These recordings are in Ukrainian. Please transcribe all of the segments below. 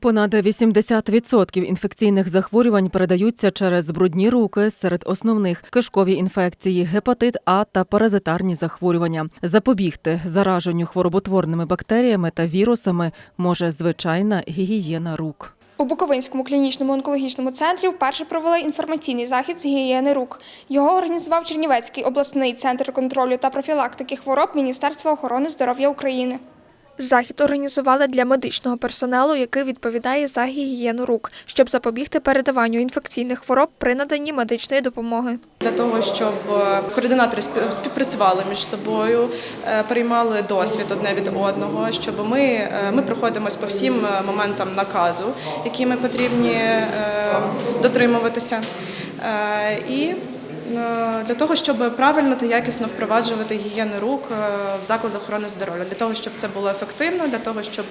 Понад 80% інфекційних захворювань передаються через брудні руки. Серед основних кишкові інфекції, гепатит А та паразитарні захворювання. Запобігти зараженню хвороботворними бактеріями та вірусами може звичайна гігієна рук. У Буковинському клінічному онкологічному центрі вперше провели інформаційний захід з гігієни рук. Його організував Чернівецький обласний центр контролю та профілактики хвороб Міністерства охорони здоров'я України. Захід організували для медичного персоналу, який відповідає за гігієну рук, щоб запобігти передаванню інфекційних хвороб при наданні медичної допомоги. Для того щоб е, координатори спів- співпрацювали між собою, е, переймали досвід одне від одного, щоб ми, е, ми проходимось по всім моментам наказу, які ми потрібні дотримуватися. І для того, щоб правильно та якісно впроваджувати гігієну рук е, в закладах охорони здоров'я, для того, щоб це було ефективно, для того, щоб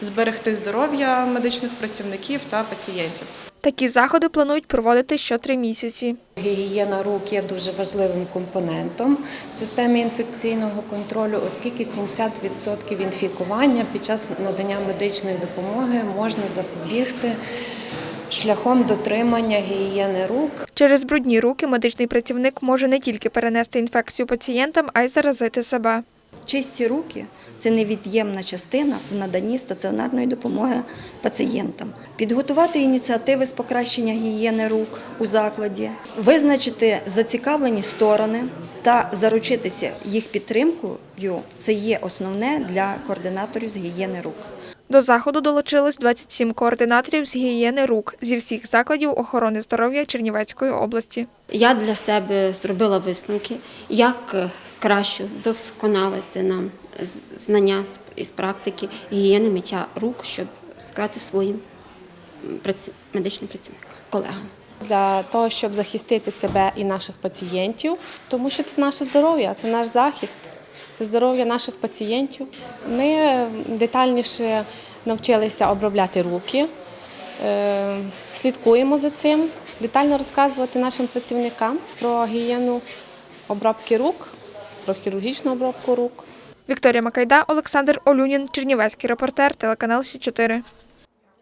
зберегти здоров'я медичних працівників та пацієнтів. Такі заходи планують проводити що три місяці. Гігієна рук є дуже важливим компонентом в системі інфекційного контролю, оскільки 70% інфікування під час надання медичної допомоги можна запобігти шляхом дотримання гігієни рук. Через брудні руки медичний працівник може не тільки перенести інфекцію пацієнтам, а й заразити себе. Чисті руки це невід'ємна частина в наданні стаціонарної допомоги пацієнтам. Підготувати ініціативи з покращення гігієни рук у закладі, визначити зацікавлені сторони та заручитися їх підтримкою це є основне для координаторів з гігієни рук. До заходу долучилось 27 координаторів з гігієни рук зі всіх закладів охорони здоров'я Чернівецької області. Я для себе зробила висновки, як е, краще досконалити нам знання з- із практики гігієни миття рук, щоб сказати своїм медичним працівникам, колегам. для того, щоб захистити себе і наших пацієнтів, тому що це наше здоров'я, це наш захист, здоров'я наших пацієнтів. Ми детальніше навчилися обробляти руки, е, слідкуємо за цим, детально розказувати нашим працівникам про гігієну обробки рук, про хірургічну обробку рук. Вікторія Макайда, Олександр Олюнін, Чернівецький репортер, телеканал Сі 4